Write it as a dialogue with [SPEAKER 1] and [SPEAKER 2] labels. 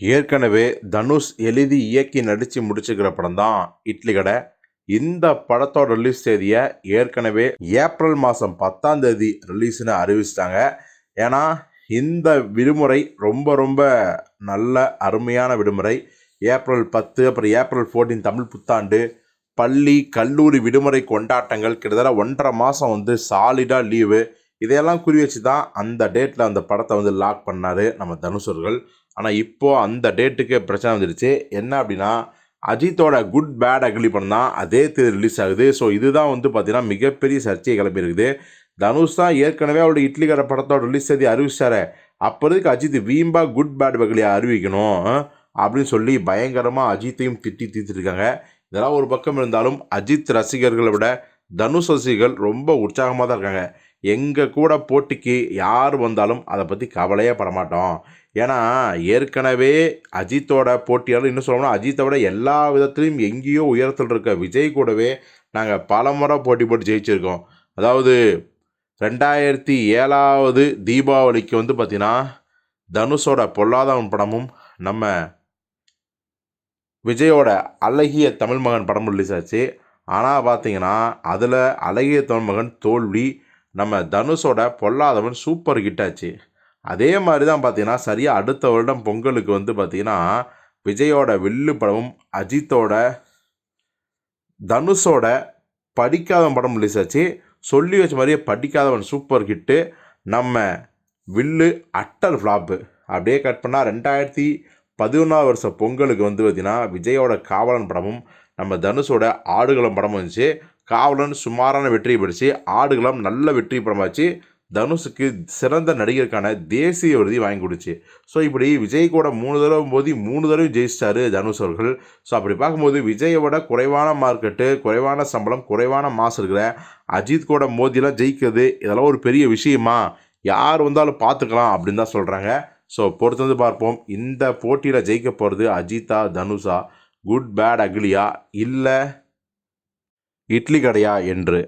[SPEAKER 1] ஏற்கனவே தனுஷ் எழுதி இயக்கி நடித்து முடிச்சுக்கிற படம் தான் இட்லி கடை. இந்த படத்தோட ரிலீஸ் தேதியை ஏற்கனவே ஏப்ரல் மாதம் பத்தாம் தேதி ரிலீஸ்னு அறிவிச்சிட்டாங்க. ஏன்னா இந்த விடுமுறை ரொம்ப ரொம்ப நல்ல அருமையான விடுமுறை. ஏப்ரல் பத்து அப்புறம் ஏப்ரல் 14 தமிழ் புத்தாண்டு பள்ளி கல்லூரி விடுமுறை கொண்டாட்டங்கள் கிட்டத்தட்ட ஒன்றரை மாதம் வந்து சாலிடாக லீவு இதையெல்லாம் குறி வச்சு தான் அந்த டேட்டில் அந்த படத்தை வந்து லாக் பண்ணார் நம்ம தனுஷ் அவர்கள். ஆனால் இப்போது அந்த டேட்டுக்கு பிரச்சனை வந்துடுச்சு. என்ன அப்படின்னா அஜித்தோட குட் பேட் அக்லி படம் தான். அதே தேதி ரிலீஸ் ஆகுது. ஸோ இதுதான் வந்து பார்த்தீங்கன்னா மிகப்பெரிய சர்ச்சையை கிளம்பியிருக்குது தனுஷ் தான் ஏற்கனவே அவருடைய இட்லி கடை படத்தோட ரிலீஸ் தேதி அறிவிச்சாரு. அப்போதுக்கு அஜித் வீம்பா குட் பேட் பகலியை அறிவிக்கணும் அப்படின்னு சொல்லி பயங்கரமாக அஜித்தையும் திட்டி தீர்த்துருக்காங்க இதெல்லாம் ஒரு பக்கம் இருந்தாலும் அஜித் ரசிகர்களை விட தனுஷ் ரொம்ப உற்சாகமாக தான் இருக்காங்க. எங்கள் கூட போட்டிக்கு யார் வந்தாலும் அதை பற்றி கவலையே படமாட்டோம். ஏன்னா ஏற்கனவே அஜித்தோட போட்டியாளர் இன்னும் சொல்லணும்னா அஜித்தை விட எல்லா விதத்துலையும் எங்கேயோ உயரத்தில் இருக்க விஜய் கூடவே நாங்கள் பல முறை போட்டி போட்டு ஜெயிச்சிருக்கோம். அதாவது ரெண்டாயிரத்தி ஏழாவது தீபாவளிக்கு வந்து பார்த்தீங்கன்னா தனுஷோட பொல்லாதவன் படமும் நம்ம விஜயோட அழகிய தமிழ் மகன் படம் ரிலீஸ் ஆச்சு. ஆனால் பார்த்தீங்கன்னா அதில் அழகிய தமிழ் தோல்வி நம்ம தனுஷோட பொல்லாதவன் சூப்பர் ஹிட்டாச்சு அதே மாதிரி தான் பார்த்தீங்கன்னா சரியாக அடுத்த வருடம் பொங்கலுக்கு வந்து பார்த்தீங்கன்னா விஜயோட வில்லு படமும் அஜித்தோட தனுஷோட படிக்காதவன் படம் ரிலீஸ் ஆச்சு. சொல்லி வச்ச மாதிரியே படிக்காதவன் சூப்பர் ஹிட்டு நம்ம வில்லு அட்டர் ஃப்ளாப்பு அப்படியே கட் பண்ணால் ரெண்டாயிரத்தி பதினொன்றாவது வருஷம் பொங்கலுக்கு வந்து பார்த்தீங்கன்னா விஜயோட காவலன் படமும் நம்ம தனுஷோட ஆடுகளம் படமும் வந்துச்சு. காவலன் சுமாரான வெற்றி பெற்றுச்சு. ஆடுகளம் நல்ல வெற்றி படமாச்சு தனுஷுக்கு சிறந்த நடிகருக்கான தேசிய விருதி வாங்கி கொடுச்சு ஸோ இப்படி விஜய் கூட மூணு தடவை மோதி மூணு தடவை ஜெயிச்சிட்டாரு தனுஷ் அவர்கள். ஸோ அப்படி பார்க்கும்போது விஜயோட குறைவான மார்க்கெட்டு குறைவான சம்பளம் குறைவான மாசு இருக்கிற அஜித் கூட மோதிலாம் ஜெயிக்கிறது இதெல்லாம் ஒரு பெரிய விஷயமா? யார் வந்தாலும் பார்த்துக்கலாம் அப்படின்னு தான் சொல்கிறாங்க ஸோ பொறுத்து வந்து பார்ப்போம். இந்த போட்டியில் ஜெயிக்க போகிறது அஜித்தா தனுஷா குட் பேட் அக்லியா இல்லை இட்லி கடையா என்று?